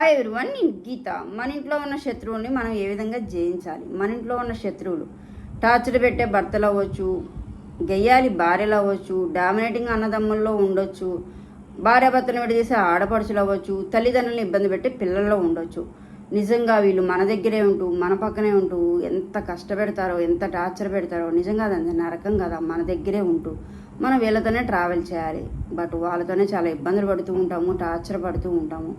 Hi everyone నేను గీత. మన ఇంట్లో ఉన్న శత్రువుని మనం ఏ విధంగా జయించాలి? మన ఇంట్లో ఉన్న శత్రువులు. టార్చర్ పెట్టే భర్తలు అవ్వచ్చు గెయ్యాలి భార్యలు అవ్వచ్చు డామినేటింగ్ అన్నదమ్ముల్లో ఉండొచ్చు భార్యాభర్తను విడదీసే ఆడపడుచులు అవ్వచ్చు తల్లిదండ్రులను ఇబ్బంది పెట్టే పిల్లల్లో ఉండొచ్చు. నిజంగా వీళ్ళు మన దగ్గరే ఉంటూ మన పక్కనే ఉంటూ ఎంత కష్టపెడతారో ఎంత టార్చర్ పెడతారో నిజంగా అది నరకం కదా? మన దగ్గరే ఉంటూ. మనం వీళ్ళతోనే ట్రావెల్ చేయాలి. బట్ వాళ్ళతోనే చాలా ఇబ్బందులు పడుతూ ఉంటాము టార్చర్ పడుతూ ఉంటాము.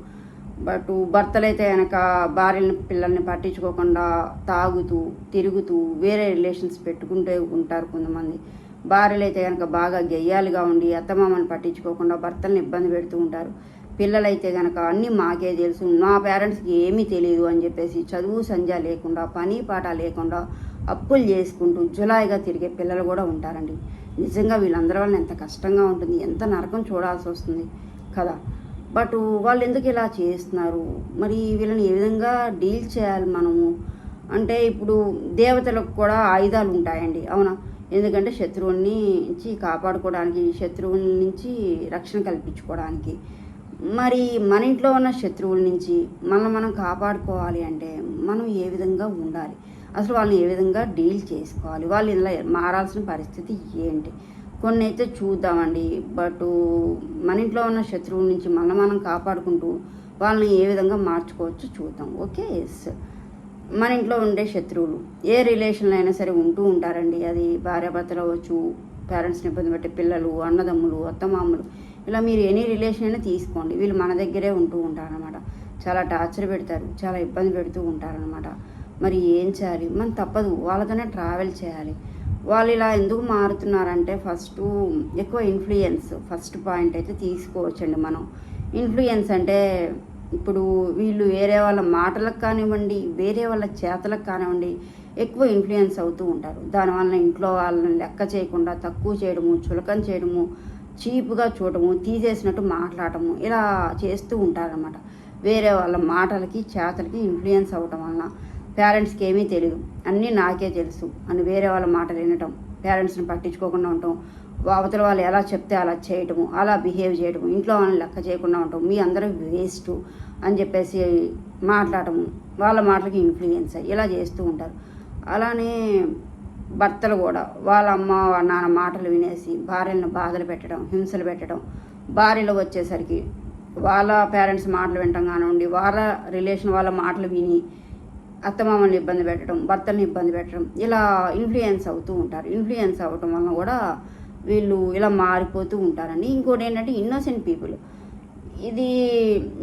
బట్ భర్తలైతే కనుక భార్యని పిల్లల్ని పట్టించుకోకుండా తాగుతూ తిరుగుతూ వేరే రిలేషన్స్ పెట్టుకుంటూ ఉంటారు కొంతమంది. భార్యలు అయితే కనుక బాగా గెయ్యాలుగా ఉండి అత్తమామని పట్టించుకోకుండా భర్తల్ని ఇబ్బంది పెడుతూ ఉంటారు. పిల్లలైతే కనుక అన్నీ మాకే తెలుసు మా పేరెంట్స్కి ఏమీ తెలియదు అని చెప్పేసి చదువు సంధ్య లేకుండా పని పాట లేకుండా అప్పులు చేసుకుంటూ జులాయిగా తిరిగే పిల్లలు కూడా ఉంటారండి. నిజంగా వీళ్ళందరి వల్ల ఎంత కష్టంగా ఉంటుంది ఎంత నరకం చూడాల్సి వస్తుంది కదా. బట్ వాళ్ళు ఎందుకు ఇలా చేస్తున్నారు? మరి వీళ్ళని ఏ విధంగా డీల్ చేయాలి మనము? అంటే ఇప్పుడు దేవతలకు కూడా ఆయుధాలు ఉంటాయండి అవునా? ఎందుకంటే శత్రువుని నుంచి కాపాడుకోవడానికి శత్రువుల నుంచి రక్షణ కల్పించుకోవడానికి. మరి మన ఇంట్లో ఉన్న శత్రువుల నుంచి మనం మనం కాపాడుకోవాలి అంటే మనం ఏ విధంగా ఉండాలి? అసలు వాళ్ళని ఏ విధంగా డీల్ చేసుకోవాలి? వాళ్ళు ఇలా మారాల్సిన పరిస్థితి ఏంటి? కొన్ని అయితే చూద్దామండి. బట్ మన ఇంట్లో ఉన్న శత్రువుల నుంచి మనం మనం కాపాడుకుంటూ వాళ్ళని ఏ విధంగా మార్చుకోవచ్చు చూద్దాం. ఓకే? ఎస్ మన ఇంట్లో ఉండే శత్రువులు ఏ రిలేషన్లో అయినా సరే ఉంటూ ఉంటారండి. అది భార్యాభర్తలు అవ్వచ్చు పేరెంట్స్ని ఇబ్బంది పెట్టే పిల్లలు అన్నదమ్ములు అత్తమామలు. ఇలా మీరు ఎనీ రిలేషన్ అయినా తీసుకోండి. వీళ్ళు మన దగ్గరే ఉంటూ ఉంటారనమాట చాలా టార్చర్ పెడతారు. చాలా ఇబ్బంది పెడుతూ ఉంటారనమాట మరి ఏం చేయాలి? మనం తప్పదు. వాళ్ళతోనే ట్రావెల్ చేయాలి. వాళ్ళు ఇలా ఎందుకు మారుతున్నారంటే ఫస్ట్ ఎక్కువ ఇన్ఫ్లుయెన్స్ ఫస్ట్ పాయింట్ అయితే తీసుకోవచ్చండి మనం. ఇన్ఫ్లుయెన్స్ అంటే ఇప్పుడు వీళ్ళు వేరే వాళ్ళ మాటలకు కానివ్వండి వేరే వాళ్ళ చేతలకు కానివ్వండి ఎక్కువ ఇన్ఫ్లుయెన్స్ అవుతూ ఉంటారు. దానివల్ల ఇంట్లో వాళ్ళని లెక్క చేయకుండా తక్కువ చేయడము చులకం చేయడము చీప్గా చూడటము తీసేసినట్టు మాట్లాడటము ఇలా చేస్తూ ఉంటారనమాట వేరే వాళ్ళ మాటలకి చేతలకి ఇన్ఫ్లుయెన్స్ అవ్వటం వలన పేరెంట్స్కి ఏమీ తెలియదు అన్నీ నాకే తెలుసు అని వేరే వాళ్ళ మాటలు వినటం పేరెంట్స్ని పట్టించుకోకుండా ఉండటం అవతల వాళ్ళు ఎలా చెప్తే అలా చేయటము అలా బిహేవ్ చేయటము ఇంట్లో వాళ్ళని లెక్క చేయకుండా ఉండటం మీ అందరూ వేస్ట్ అని చెప్పేసి మాట్లాడటము వాళ్ళ మాటలకి ఇన్ఫ్లుయెన్స్ అయ్యి ఇలా చేస్తూ ఉంటారు. అలానే భర్తలు కూడా వాళ్ళ అమ్మ నాన్న మాటలు వినేసి భార్యలను బాధలు పెట్టడం హింసలు పెట్టడం భార్యలు వచ్చేసరికి వాళ్ళ పేరెంట్స్ మాటలు వినటం కానివ్వండి వాళ్ళ రిలేషన్ వాళ్ళ మాటలు విని అత్తమామల్ని ఇబ్బంది పెట్టడం భర్తల్ని ఇబ్బంది పెట్టడం ఇలా ఇన్ఫ్లుయెన్స్ అవుతూ ఉంటారు. ఇన్ఫ్లుయెన్స్ అవ్వటం వలన కూడా వీళ్ళు ఇలా మారిపోతూ ఉంటారండి ఇంకోటి ఏంటంటే ఇన్నోసెంట్ పీపుల్ ఇది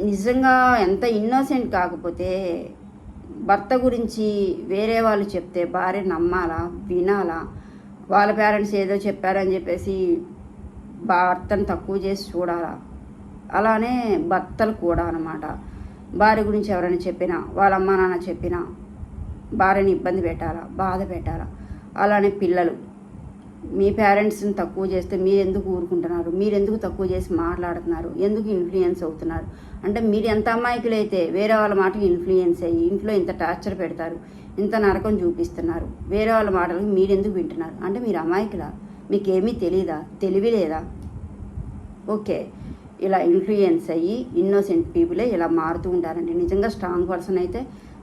నిజంగా ఎంత ఇన్నోసెంట్ కాకపోతే భర్త గురించి వేరే వాళ్ళు చెప్తే భార్య నమ్మాలా వినాలా? వాళ్ళ పేరెంట్స్ ఏదో చెప్పారని చెప్పేసి భర్తను తక్కువ చేసి చూడాలా? అలానే భర్తలు కూడా అనమాట భార్య గురించి ఎవరైనా చెప్పినా వాళ్ళ అమ్మ నాన్న చెప్పినా భార్యని ఇబ్బంది పెట్టాలా బాధ పెట్టాలా? అలానే పిల్లలు. మీ పేరెంట్స్ని తక్కువ చేస్తే మీరు ఎందుకు ఊరుకుంటున్నారు? మీరు ఎందుకు తక్కువ చేసి మాట్లాడుతున్నారు? ఎందుకు ఇన్ఫ్లుయెన్స్ అవుతున్నారు? అంటే మీరు ఎంత అమాయకులైతే వేరే వాళ్ళ మాటకి ఇన్ఫ్లుయెన్స్ అయ్యి ఇంట్లో ఇంత టార్చర్ పెడతారు ఇంత నరకం చూపిస్తున్నారు వేరే వాళ్ళ మాటలకు మీరు ఎందుకు వింటున్నారు? అంటే మీరు అమాయకులా? మీకేమీ తెలియదా తెలివి లేదా ఓకే. ఇలా ఇన్ఫ్లుయెన్స్ అయ్యి ఇన్నోసెంట్ పీపులే ఇలా మారుతూ ఉంటారండి. నిజంగా స్ట్రాంగ్ పర్సన్ అయితే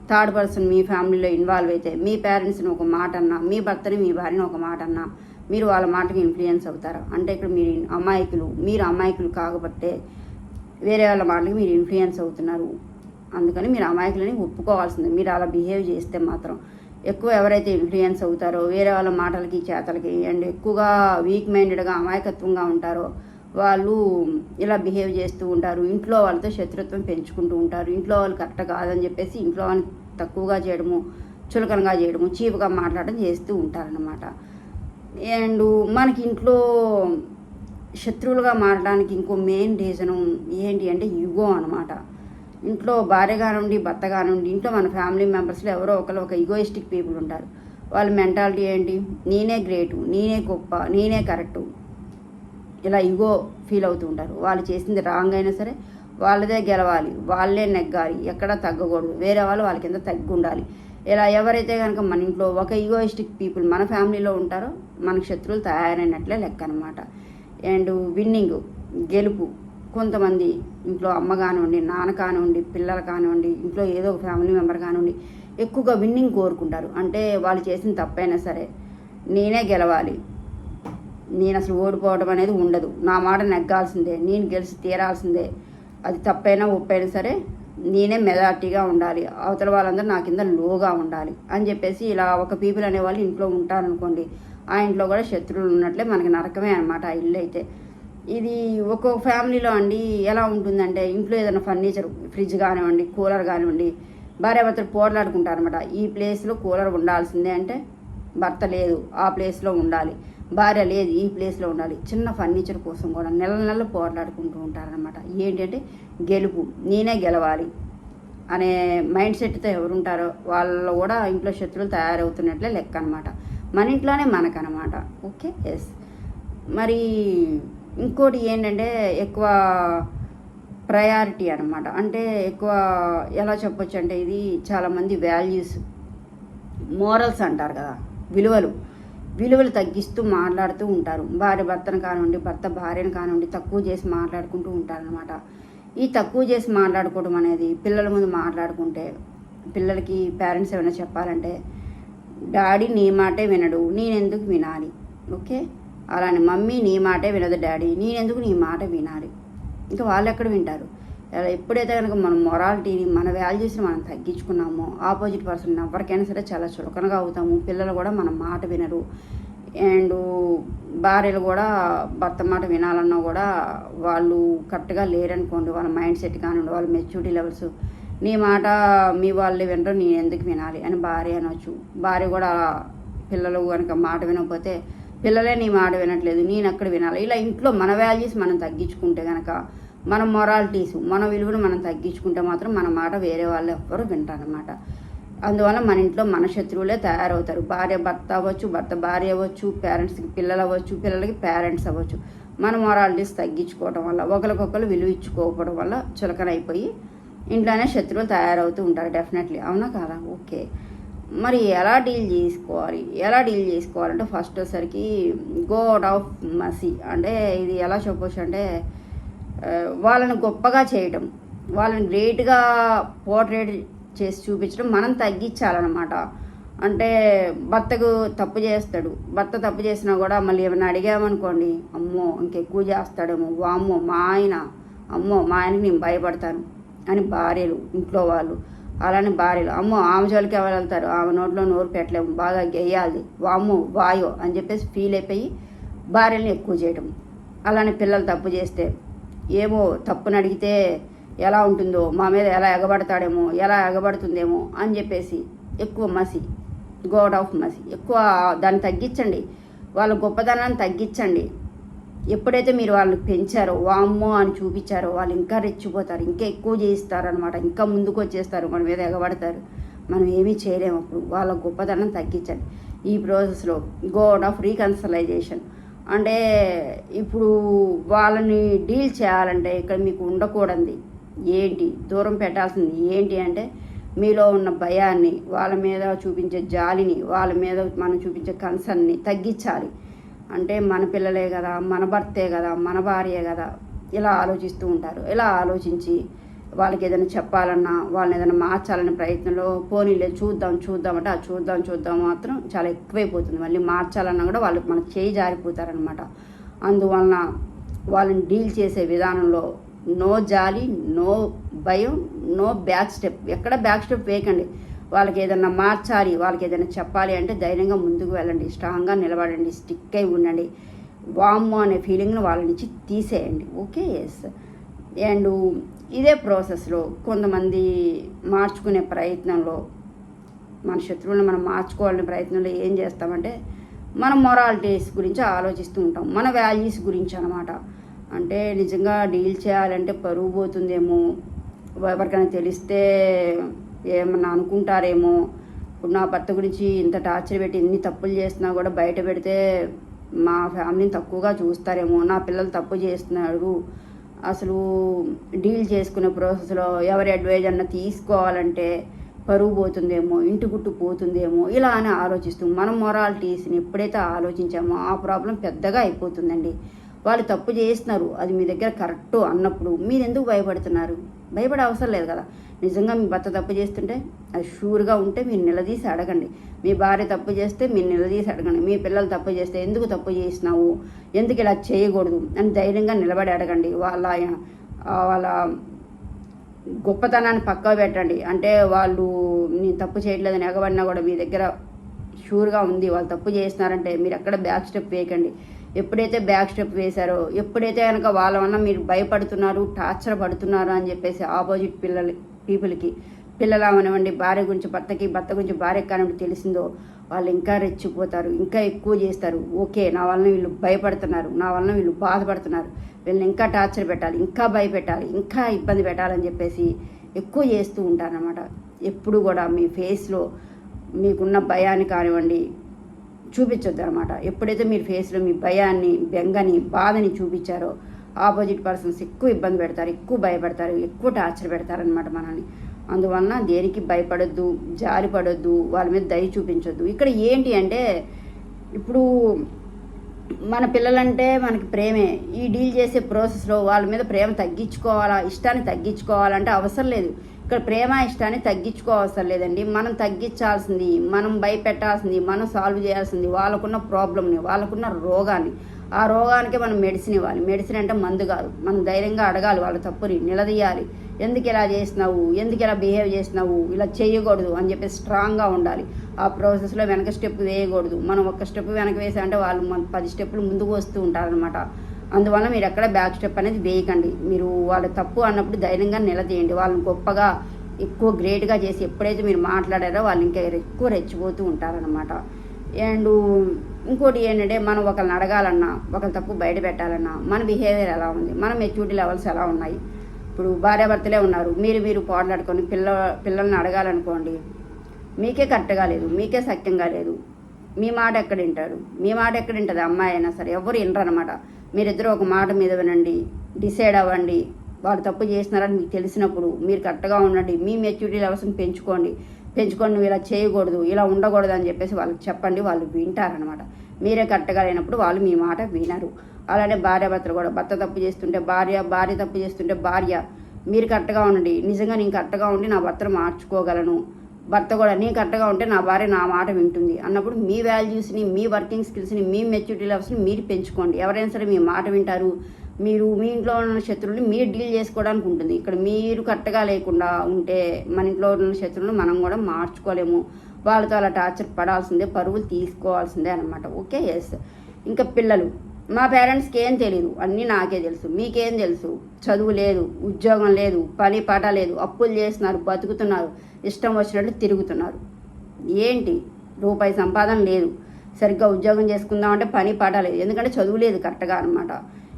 థర్డ్ పర్సన్ మీ ఫ్యామిలీలో ఇన్వాల్వ్ అయితే మీ పేరెంట్స్ని ఒక మాట అన్నా మీ భర్తని మీ భార్యని ఒక మాట అన్నా మీరు వాళ్ళ మాటకి ఇన్ఫ్లుయెన్స్ అవుతారు? అంటే ఇక్కడ మీరు అమాయకులు మీరు అమాయకులు కాకపోతే వేరే వాళ్ళ మాటలకి మీరు ఇన్ఫ్లుయెన్స్ అవుతున్నారు. అందుకని మీరు అమాయకులని ఒప్పుకోవాల్సిందే. మీరు అలా బిహేవ్ చేస్తే మాత్రం ఎక్కువ ఎవరైతే ఇన్ఫ్లుయెన్స్ అవుతారో వేరే వాళ్ళ మాటలకి చేతలకి అండ్ ఎక్కువగా వీక్ మైండెడ్గా అమాయకత్వంగా ఉంటారో వాళ్ళు ఇలా బిహేవ్ చేస్తూ ఉంటారు. ఇంట్లో వాళ్ళతో శత్రుత్వం పెంచుకుంటూ ఉంటారు. ఇంట్లో వాళ్ళు కరెక్ట్ కాదని చెప్పేసి ఇంట్లో వాళ్ళని తక్కువగా చేయడము చులకనగా చేయడము చీపుగా మాట్లాడడం చేస్తూ ఉంటారనమాట అండ్ మనకి ఇంట్లో శత్రువులుగా మారడానికి ఇంకో మెయిన్ రీజను ఏంటి అంటే యుగో అనమాట ఇంట్లో భార్య కానివ్వండి భర్త కానివ్వండి ఇంట్లో మన ఫ్యామిలీ మెంబర్స్లో ఎవరో ఒకరు ఒక ఈగోయిస్టిక్ పీపుల్ ఉంటారు. వాళ్ళ మెంటాలిటీ ఏంటి? నేనే గ్రేటు నేనే గొప్ప నేనే కరెక్టు ఇలా ఇగో ఫీల్ అవుతూ ఉంటారు. వాళ్ళు చేసింది రాంగ్ అయినా సరే వాళ్ళదే గెలవాలి. వాళ్ళే నెగ్గాలి. ఎక్కడ తగ్గకూడదు. వేరే వాళ్ళు వాళ్ళ కింద తగ్గి ఉండాలి ఇలా ఎవరైతే కనుక మన ఇంట్లో ఒక ఈగోయిస్టిక్ పీపుల్ మన ఫ్యామిలీలో ఉంటారో మనకు శత్రువులు తయారైనట్లే లెక్క అనమాట అండ్ విన్నింగ్ గెలుపు. కొంతమంది ఇంట్లో అమ్మ కానివ్వండి నాన్న కానివ్వండి పిల్లలు కానివ్వండి ఇంట్లో ఏదో ఒక ఫ్యామిలీ మెంబర్ కానివ్వండి ఎక్కువగా విన్నింగ్ కోరుకుంటారు. అంటే వాళ్ళు చేసిన తప్పైనా సరే నేనే గెలవాలి. నేను అసలు ఓడిపోవడం అనేది ఉండదు. నా మాట నెగ్గాల్సిందే నేను గెలిచి తీరాల్సిందే. అది తప్పైనా ఒప్పైనా సరే నేనే మెజార్టీగా ఉండాలి. అవతల వాళ్ళందరూ నా కింద లోగా ఉండాలి అని చెప్పేసి ఇలా ఒక పీపుల్ అనేవాళ్ళు ఇంట్లో ఉంటారనుకోండి ఆ ఇంట్లో కూడా శత్రువులు ఉన్నట్లే మనకి నరకమే అనమాట ఆ ఇల్లు అయితే. ఇది ఒక్కొక్క ఫ్యామిలీలో అండి ఎలా ఉంటుందంటే ఇంట్లో ఏదైనా ఫర్నిచర్ ఫ్రిడ్జ్ కానివ్వండి కూలర్ కానివ్వండి భార్యాభర్తలు పోట్లాడుకుంటారు అనమాట ఈ ప్లేస్లో కూలర్ ఉండాల్సిందే అంటే భర్త లేదు ఆ ప్లేస్లో ఉండాలి. భార్య లేదు ఈ ప్లేస్లో ఉండాలి. చిన్న ఫర్నిచర్ కోసం కూడా నెల నెలలు పోట్లాడుకుంటూ ఉంటారనమాట ఏంటంటే గెలుపు నేనే గెలవాలి అనే మైండ్ సెట్తో ఎవరుంటారో వాళ్ళు కూడా ఇంట్లో శత్రువులు తయారవుతున్నట్లే లెక్క అనమాట మన ఇంట్లోనే మనకనమాట ఓకే ఎస్ మరి ఇంకోటి ఏంటంటే ఎక్కువ ప్రయారిటీ అనమాట అంటే ఎక్కువ ఎలా చెప్పొచ్చు అంటే ఇది చాలామంది వాల్యూస్ మోరల్స్ అంటారు కదా విలువలు. విలువలు తగ్గిస్తూ మాట్లాడుతూ ఉంటారు. భార్య భర్తను కానివ్వండి భర్త భార్యను కానివ్వండి తక్కువ చేసి మాట్లాడుకుంటూ ఉంటారనమాట ఈ తక్కువ చేసి మాట్లాడుకోవడం అనేది పిల్లల ముందు మాట్లాడుకుంటే పిల్లలకి పేరెంట్స్ ఏమైనా చెప్పాలంటే డాడీ నీ మాటే వినడు నేనెందుకు వినాలి? ఓకే? అలానే మమ్మీ నీ మాటే వినదు డాడీ నేనెందుకు నీ మాట వినాలి? ఇంకా వాళ్ళు ఎక్కడ వింటారు? ఎప్పుడైతే కనుక మన మొరాలిటీని మన వాల్యూస్ని మనం తగ్గించుకున్నామో ఆపోజిట్ పర్సన్ ఎవరికైనా సరే చాలా చులకనగా అవుతాము. పిల్లలు కూడా మన మాట వినరు. అండ్ భార్యలు కూడా భర్త మాట వినాలన్నా కూడా వాళ్ళు కరెక్ట్గా లేరనుకోండి వాళ్ళ మైండ్ సెట్ కానివ్వండి వాళ్ళ మెచ్యూరిటీ లెవెల్స్ నీ మాట మీ వాళ్ళు వినరు నేను ఎందుకు వినాలి? అని భార్య అనొచ్చు. భార్య కూడా పిల్లలు కనుక మాట వినకపోతే పిల్లలే నీ మాట వినట్లేదు నేను అక్కడ వినాలి? ఇలా ఇంట్లో మన వాల్యూస్ మనం తగ్గించుకుంటే కనుక మన మొరాలిటీస్ మన విలువను మనం తగ్గించుకుంటే మాత్రం మన మాట వేరే వాళ్ళు ఎవ్వరు వింటారనమాట అందువల్ల మన ఇంట్లో మన శత్రువులే తయారవుతారు. భార్య భర్త అవ్వచ్చు భర్త భార్య అవ్వచ్చు పేరెంట్స్కి పిల్లలు అవ్వచ్చు పిల్లలకి పేరెంట్స్ అవ్వచ్చు. మన మొరాలిటీస్ తగ్గించుకోవడం వల్ల ఒకరికొకరు విలువ ఇచ్చుకోకపోవడం వల్ల చులకనైపోయి ఇంట్లోనే శత్రువులు తయారవుతూ ఉంటారు డెఫినెట్లీ అవునా కాదా? ఓకే. మరి ఎలా డీల్ చేసుకోవాలి? ఎలా డీల్ చేసుకోవాలంటే ఫస్ట్ వచ్చేసరికి గో ఆఫ్ మసీ అంటే ఇది ఎలా చెప్పొచ్చు అంటే వాళ్ళని గొప్పగా చేయటం వాళ్ళని గ్రేట్గా పోర్ట్రేట్ చేసి చూపించడం మనం తగ్గించాలన్నమాట. అంటే భర్తకు తప్పు చేస్తాడు. భర్త తప్పు చేసినా కూడా మళ్ళీ ఏమైనా అడిగామనుకోండి అమ్మో ఇంకెక్కువ చేస్తాడేమో వామ్మో మా ఆయన అమ్మో మా ఆయనకి నేను భయపడతాను అని భార్యలు ఇంట్లో వాళ్ళు అలానే భార్యలు అమ్మో ఆమె జోలికి ఎవరు వెళ్తారు ఆమె నోట్లో నోరు పెట్టలేము బాగా గెయ్యాలి వామ్మో వాయో అని చెప్పేసి ఫీల్ అయిపోయి భార్యల్ని ఎక్కువ చేయడం అలానే పిల్లలు తప్పు చేస్తే ఏమో తప్పును అడిగితే ఎలా ఉంటుందో మా మీద ఎలా ఎగబడతాడేమో ఎలా ఎగబడుతుందేమో అని చెప్పేసి ఎక్కువ మసి గోడ్ ఆఫ్ మసి. ఎక్కువ దాన్ని తగ్గించండి. వాళ్ళ గొప్పదనాన్ని తగ్గించండి. ఎప్పుడైతే మీరు వాళ్ళని పెంచారో వామ్మో అని చూపించారో వాళ్ళు ఇంకా రెచ్చిపోతారు ఇంకా ఎక్కువ చేయిస్తారనమాట ఇంకా ముందుకు వచ్చేస్తారు మన మీద ఎగబడతారు. మనం ఏమీ చేయలేము అప్పుడు. వాళ్ళ గొప్పదనం తగ్గించండి. ఈ ప్రాసెస్లో గోడ్ ఆఫ్ రీకన్సలైజేషన్. అంటే ఇప్పుడు వాళ్ళని డీల్ చేయాలంటే ఇక్కడ మీకు ఉండకూడదు ఏంటి? దూరం పెట్టాల్సింది ఏంటి అంటే మీలో ఉన్న భయాన్ని వాళ్ళ మీద చూపించే జాలిని వాళ్ళ మీద మనం చూపించే కన్సర్న్ని తగ్గించాలి. అంటే మన పిల్లలే కదా మన భర్తే కదా మన భార్యే కదా ఇలా ఆలోచిస్తూ ఉంటారు. ఇలా ఆలోచించి వాళ్ళకి ఏదైనా చెప్పాలన్నా వాళ్ళని ఏదైనా మార్చాలనే ప్రయత్నంలో పోనీలే చూద్దాం చూద్దాం అంటే ఆ చూద్దాం చూద్దాం మాత్రం చాలా ఎక్కువైపోతుంది. మళ్ళీ మార్చాలన్నా కూడా వాళ్ళు మన చేయి జారిపోతారనమాట అందువలన వాళ్ళని డీల్ చేసే విధానంలో నో జాలి నో భయం నో బ్యాక్ స్టెప్. ఎక్కడ బ్యాక్ స్టెప్ వేయకండి. వాళ్ళకి ఏదైనా మార్చాలి వాళ్ళకి ఏదైనా చెప్పాలి అంటే ధైర్యంగా ముందుకు వెళ్ళండి. స్ట్రాంగ్గా నిలబడండి స్టిక్ అయి ఉండండి. వామ్మో అనే ఫీలింగ్ను వాళ్ళ నుంచి తీసేయండి. Okay yes. అండ్ ఇదే ప్రాసెస్లో కొంతమంది మార్చుకునే ప్రయత్నంలో మన శత్రువులను మనం మార్చుకోవాలనే ప్రయత్నంలో ఏం చేస్తామంటే మన మొరాలిటీస్ గురించి ఆలోచిస్తూ ఉంటాం. మన వాల్యూస్ గురించి అనమాట అంటే నిజంగా డీల్ చేయాలంటే పరువు పోతుందేమో? ఎవరికైనా తెలిస్తే ఏమన్నా అనుకుంటారేమో? ఇప్పుడు నా భర్త గురించి ఇంత టార్చర్ పెట్టి ఎన్ని తప్పులు చేసినా కూడా బయట పెడితే మా ఫ్యామిలీని తక్కువగా చూస్తారేమో? నా పిల్లలు తప్పు చేస్తున్నారు అసలు డీల్ చేసుకునే ప్రాసెస్లో ఎవరి అడ్వైజ్ అన్న తీసుకోవాలంటే పరువు పోతుందేమో ఇంటి గుట్టు పోతుందేమో ఇలా అని ఆలోచిస్తూ మన మొరాలిటీస్ని ఎప్పుడైతే ఆలోచించామో ఆ ప్రాబ్లం పెద్దగా అయిపోతుందండి. వాళ్ళు తప్పు చేస్తున్నారు అది మీ దగ్గర కరెక్ట్ అన్నప్పుడు మీరు ఎందుకు భయపడుతున్నారు? భయపడే అవసరం లేదు కదా. నిజంగా మీ భర్త తప్పు చేస్తుంటే అది షూర్గా ఉంటే మీరు నిలదీసి అడగండి. మీ భార్య తప్పు చేస్తే మీరు నిలదీసి అడగండి. మీ పిల్లలు తప్పు చేస్తే ఎందుకు తప్పు చేసినావు? ఎందుకు ఇలా చేయకూడదు? అని ధైర్యంగా నిలబడి అడగండి. వాళ్ళ వాళ్ళ గొప్పతనాన్ని పక్క పెట్టండి. అంటే వాళ్ళు నేను తప్పు చేయట్లేదని ఎగబడినా కూడా మీ దగ్గర షూర్గా ఉంది. వాళ్ళు తప్పు చేస్తున్నారంటే మీరు ఎక్కడ బ్యాక్ స్టెప్ వేయకండి. ఎప్పుడైతే బ్యాక్ స్టెప్ వేశారో ఎప్పుడైతే కనుక వాళ్ళ వల్ల మీరు భయపడుతున్నారు టార్చర్ పడుతున్నారు అని చెప్పేసి ఆపోజిట్ పిల్లల పీపుల్కి పిల్లలు అవనివ్వండి భార్య గురించి భర్తకి భర్త గురించి భార్య కానివ్వండి తెలిసిందో వాళ్ళు ఇంకా రెచ్చిపోతారు ఇంకా ఎక్కువ చేస్తారు. ఓకే నా వలన వీళ్ళు భయపడుతున్నారు నా వలన వీళ్ళు బాధపడుతున్నారు. వీళ్ళని ఇంకా టార్చర్ పెట్టాలి ఇంకా భయపెట్టాలి ఇంకా ఇబ్బంది పెట్టాలని చెప్పేసి ఎక్కువ చేస్తూ ఉంటారనమాట ఎప్పుడు కూడా మీ ఫేస్లో మీకున్న భయాన్ని కానివ్వండి చూపించొద్దు అనమాట ఎప్పుడైతే మీరు ఫేస్లో మీ భయాన్ని బెంగని బాధని చూపించారో ఆపోజిట్ పర్సన్స్ ఎక్కువ ఇబ్బంది పెడతారు ఎక్కువ భయపడతారు ఎక్కువ టార్చర్ పెడతారనమాట మనల్ని. అందువలన దేనికి భయపడొద్దు జారి పడొద్దు వాళ్ళ మీద దయ చూపించొద్దు. ఇక్కడ ఏంటి అంటే ఇప్పుడు మన పిల్లలంటే మనకి ప్రేమే. ఈ డీల్ చేసే ప్రాసెస్లో వాళ్ళ మీద ప్రేమ తగ్గించుకోవాలా ఇష్టాన్ని తగ్గించుకోవాలంటే అవసరం లేదు. ఇక్కడ ప్రేమ ఇష్టాన్ని తగ్గించుకోవసరం లేదండి. మనం తగ్గించాల్సింది మనం భయపెట్టాల్సింది మనం సాల్వ్ చేయాల్సింది వాళ్ళకున్న ప్రాబ్లమ్ని వాళ్ళకున్న రోగాన్ని. ఆ రోగానికి మనం మెడిసిన్ ఇవ్వాలి. మెడిసిన్ అంటే మందు కాదు. మనం ధైర్యంగా అడగాలి వాళ్ళ తప్పుని నిలదీయాలి. ఎందుకు ఇలా చేసినావు? ఎందుకు ఇలా బిహేవ్ చేసినావు? ఇలా చేయకూడదు అని చెప్పి స్ట్రాంగ్గా ఉండాలి. ఆ ప్రాసెస్లో వెనక స్టెప్ వేయకూడదు. మనం ఒక స్టెప్ వెనక వేసామంటే వాళ్ళు మన పది స్టెప్పులు ముందుకు వస్తూ ఉంటారనమాట అందువల్ల మీరు ఎక్కడ బ్యాక్ స్టెప్ అనేది వేయకండి. మీరు వాళ్ళ తప్పు అన్నప్పుడు ధైర్యంగా నిలదీయండి. వాళ్ళని గొప్పగా ఎక్కువ గ్రేట్గా చేసి ఎప్పుడైతే మీరు మాట్లాడారో వాళ్ళు ఇంకా ఎక్కువ రెచ్చిపోతూ ఉంటారనమాట అండ్ ఇంకోటి ఏంటంటే మనం ఒకరిని అడగాలన్నా ఒకరి తప్పు బయట పెట్టాలన్నా మన బిహేవియర్ ఎలా ఉంది? మన మెచ్యూరిటీ లెవెల్స్ ఎలా ఉన్నాయి? ఇప్పుడు భార్యాభర్తలే ఉన్నారు. మీరు మీరు పోట్లాడుకొని పిల్ల పిల్లల్ని అడగాలనుకోండి మీకే కరెక్ట్గా లేదు మీకే సత్యంగా లేదు. మీ మాట ఎక్కడ వింటారు? మీ మాట ఎక్కడ వింటుంది? అమ్మాయి అయినా సరే ఎవరు వినరు అనమాట మీరిద్దరూ ఒక మాట మీద వినండి డిసైడ్ అవ్వండి. వాళ్ళు తప్పు చేస్తున్నారని మీకు తెలిసినప్పుడు మీరు కరెక్ట్గా ఉండండి. మీ మెచ్యూరిటీ లెవెల్స్ని పెంచుకోండి. పెంచుకొని నువ్వు ఇలా చేయకూడదు ఇలా ఉండకూడదు అని చెప్పేసి వాళ్ళకి చెప్పండి. వాళ్ళు వింటారనమాట మీరే కరెక్ట్గా లేనప్పుడు వాళ్ళు మీ మాట వినరు. అలానే భార్య భర్తలు కూడా భర్త తప్పు చేస్తుంటే భార్య భార్య తప్పు చేస్తుంటే భార్య మీరు కరెక్ట్గా ఉండండి. నిజంగా నేను కరెక్ట్గా ఉండి నా భర్తను మార్చుకోగలను. భర్త కూడా నీ కరెక్ట్గా ఉంటే నా భార్య నా మాట వింటుంది. అన్నప్పుడు మీ వాల్యూస్ని మీ వర్కింగ్ స్కిల్స్ని మీ మెచ్యూరిటీ లెవెల్స్ని మీరు పెంచుకోండి. ఎవరైనా సరే మీ మాట వింటారు. మీరు మీ ఇంట్లో ఉన్న శత్రువుని మీరు డీల్ చేసుకోవడానికి ఉంటుంది. ఇక్కడ మీరు కరెక్ట్గా లేకుండా ఉంటే మన ఇంట్లో ఉన్న శత్రువులను మనం కూడా మార్చుకోలేము. వాళ్ళతో అలా టార్చర్ పడాల్సిందే పరువులు తీసుకోవాల్సిందే అనమాట ఓకే? ఎస్ ఇంకా పిల్లలు. మా పేరెంట్స్కి ఏం తెలియదు అన్నీ నాకే తెలుసు. మీకేం తెలుసు? చదువు లేదు ఉద్యోగం లేదు పని పాట లేదు. అప్పులు చేస్తున్నారు బతుకుతున్నారు ఇష్టం వచ్చినట్లు తిరుగుతున్నారు. ఏంటి? రూపాయి సంపాదన లేదు. సరిగ్గా ఉద్యోగం చేసుకుందామంటే పని పాట లేదు. ఎందుకంటే చదువు లేదు కరెక్ట్గా అనమాట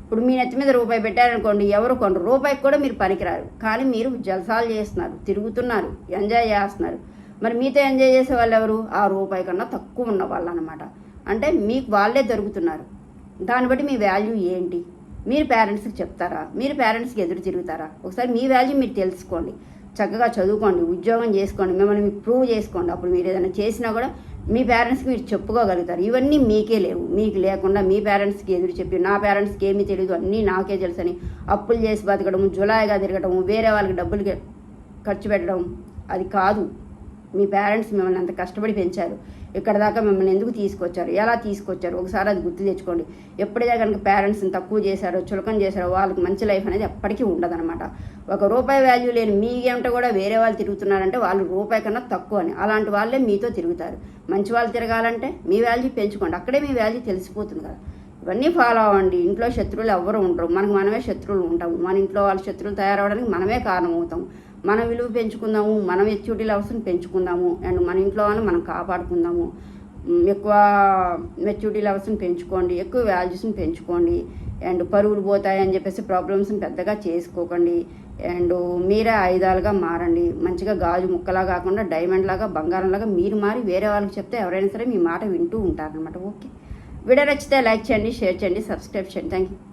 ఇప్పుడు మీ నెత్తి మీద రూపాయి పెట్టారనుకోండి ఎవరు కొండ రూపాయికి కూడా మీరు పనికిరారు. కానీ మీరు జలసాలు చేస్తున్నారు తిరుగుతున్నారు ఎంజాయ్ చేస్తున్నారు. మరి మీతో ఎంజాయ్ చేసే వాళ్ళు ఎవరు ఆ రూపాయి కన్నా తక్కువ ఉన్న వాళ్ళు అనమాట అంటే మీకు వాళ్ళే దొరుకుతున్నారు. దాన్ని బట్టి మీ వాల్యూ ఏంటి? మీరు పేరెంట్స్కి చెప్తారా? మీరు పేరెంట్స్కి ఎదురు తిరుగుతారా? ఒకసారి మీ వాల్యూ మీరు తెలుసుకోండి. చక్కగా చదువుకోండి ఉద్యోగం చేసుకోండి మిమ్మల్ని ప్రూవ్ చేసుకోండి. అప్పుడు మీరు ఏదైనా చేసినా కూడా మీ పేరెంట్స్కి మీరు చెప్పుకోగలుగుతారు. ఇవన్నీ మీకే లేవు. మీకు లేకుండా మీ పేరెంట్స్కి ఎదురు చెప్పి నా పేరెంట్స్కి ఏమీ తెలియదు అన్నీ నాకే తెలుసని అప్పులు చేసి బతకడం జులాయిగా తిరగడం వేరే వాళ్ళకి డబ్బులు ఖర్చు పెట్టడం అది కాదు. మీ పేరెంట్స్ మిమ్మల్ని అంత కష్టపడి పెంచారు. ఇక్కడ దాకా మిమ్మల్ని ఎందుకు తీసుకొచ్చారు? ఎలా తీసుకొచ్చారు? ఒకసారి అది గుర్తు తెచ్చుకోండి. ఎప్పుడైతే కనుక పేరెంట్స్ని తక్కువ చేశారో చులకం చేశారో వాళ్ళకి మంచి లైఫ్ అనేది ఎప్పటికీ ఉండదన్నమాట. ఒక రూపాయి వాల్యూ లేని మీ ఏమిటో కూడా వేరే వాళ్ళు తిరుగుతున్నారంటే వాళ్ళు రూపాయి కన్నా తక్కువ అని. అలాంటి వాళ్ళే మీతో తిరుగుతారు. మంచి వాళ్ళు తిరగాలంటే మీ వాల్యూ పెంచుకోండి. అక్కడే మీ వాల్యూ తెలిసిపోతుంది కదా. ఇవన్నీ ఫాలో అవ్వండి. ఇంట్లో శత్రువులు ఎవరు ఉండరు. మనకు మనమే శత్రువులు ఉంటాము. మన ఇంట్లో వాళ్ళ శత్రువులు తయారవడానికి మనమే కారణం అవుతాం మన విలువ పెంచుకుందాము మన మెచ్యూరిటీ లెవెల్స్ని పెంచుకుందాము అండ్ మన ఇంట్లో వాళ్ళని మనం కాపాడుకుందాము. ఎక్కువ మెచ్యూరిటీ లెవెల్స్ని పెంచుకోండి ఎక్కువ వాల్యూస్ని పెంచుకోండి అండ్ పరువులు పోతాయి అని చెప్పేసి ప్రాబ్లమ్స్ని పెద్దగా చేసుకోకండి. అండ్ మీరే ఆయుధాలుగా మారండి. మంచిగా గాజు ముక్కలా కాకుండా డైమండ్ లాగా బంగారం లాగా మీరు మారి వేరే వాళ్ళకి చెప్తే ఎవరైనా సరే మీ మాట వింటూ ఉంటారనమాట ఓకే? వీడియో నచ్చితే లైక్ చేయండి షేర్ చేయండి సబ్స్క్రైబ్ చేయండి. Thank you